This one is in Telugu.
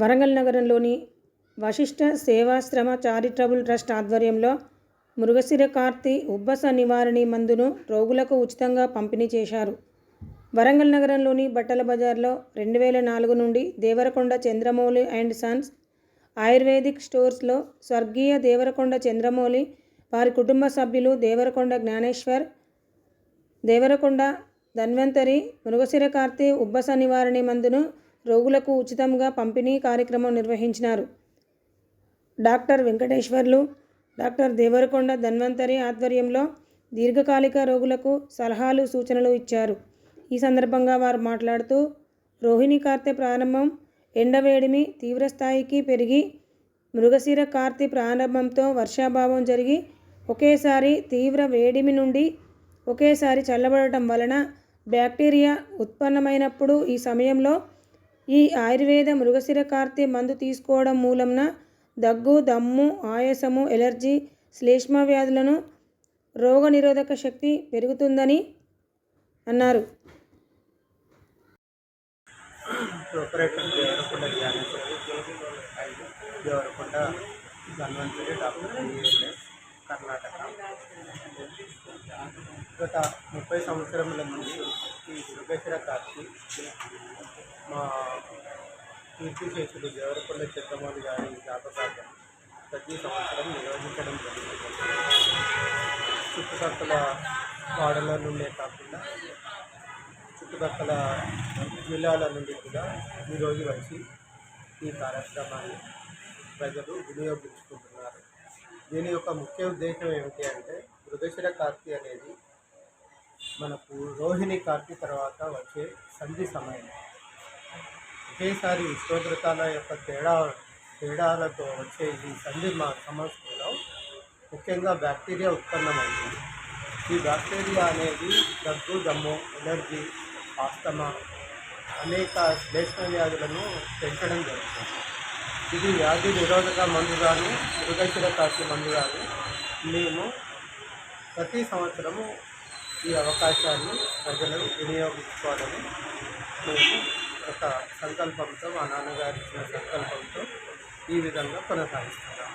వరంగల్ నగరంలోని వశిష్ఠ సేవాశ్రమ చారిటబుల్ ట్రస్ట్ ఆధ్వర్యంలో మృగశిర కార్తీ ఉబ్బస నివారణి మందును రోగులకు ఉచితంగా పంపిణీ చేశారు. వరంగల్ నగరంలోని బట్టల బజార్లో రెండు వేల నాలుగు నుండి Devarakonda Chandramouli and sons ayurvedic స్టోర్స్లో స్వర్గీయ దేవరకొండ చంద్రమౌళి వారి కుటుంబ సభ్యులు దేవరకొండ జ్ఞానేశ్వర్ దేవరకొండ ధన్వంతరి మృగశిర కార్తీ ఉబ్బస నివారణి మందును రోగులకు ఉచితంగా పంపిణీ కార్యక్రమం నిర్వహించినారు. డాక్టర్ వెంకటేశ్వర్లు డాక్టర్ దేవరకొండ ధన్వంతరి ఆధ్వర్యంలో దీర్ఘకాలిక రోగులకు సలహాలు సూచనలు ఇచ్చారు. ఈ సందర్భంగా వారు మాట్లాడుతూ రోహిణి కార్తె ప్రారంభం ఎండవేడిమి తీవ్రస్థాయికి పెరిగి మృగశిర కార్తె ప్రారంభంతో వర్షాభావం జరిగి ఒకేసారి తీవ్ర వేడిమి నుండి ఒకేసారి చల్లబడటం వలన బ్యాక్టీరియా ఉత్పన్నమైనప్పుడు ఈ సమయంలో ఈ ఆయుర్వేద మృగశిర కార్తె మందు తీసుకోవడం మూలంన దగ్గు దమ్ము ఆయాసము ఎలర్జీ శ్లేష్మ వ్యాధులను రోగనిరోధక శక్తి పెరుగుతుందని అన్నారు. Proprietor Devarakonda Jnaneshwari Devarakonda Dhanvantari doctor BLS Karnataka గత ముప్పై సంవత్సరముల నుండి ఈ మృగశిర మా మా కీర్తిశేషుడు దేవరకొండ చిత్రమౌళి గారి జ్ఞాపకార్థం ప్రతి సంవత్సరం నిర్వహించడం జరుగుతుంది. చుట్టుపక్కల వాడల నుండే కాకుండా చుట్టుపక్కల జిల్లాల నుండి కూడా ఈరోజు వచ్చి ఈ కార్యక్రమాన్ని ప్రజలు వినియోగించుకుంటున్నారు. దీని యొక్క ముఖ్య ఉద్దేశం ఏమిటి అంటే మృగశిర కార్తీ అనేది మనకు రోహిణి కార్తీ తర్వాత వచ్చే సంధి సమయం. ఒకేసారి ఉష్ణోగ్రతల యొక్క తేడా తేడాలతో వచ్చే ఈ సంధి మా సమస్యలో ముఖ్యంగా బ్యాక్టీరియా ఉత్పన్నమవుతుంది ఈ బ్యాక్టీరియా అనేది దగ్గు దమ్ము ఎలర్జీ ఆస్తమా అనేక శ్లేష్మ వ్యాధులను పెంచడం జరుగుతుంది. ఇది వ్యాధి నిరోధక మందుగాను మృగశిర కాసి కానీ మేము ప్రతి సంవత్సరము ఈ అవకాశాన్ని ప్రజలు వినియోగించుకోవాలని మేము ఒక సంకల్పంతో మా నాన్నగారు ఇచ్చిన సంకల్పంతో ఈ విధంగా కొనసాగిస్తున్నాం.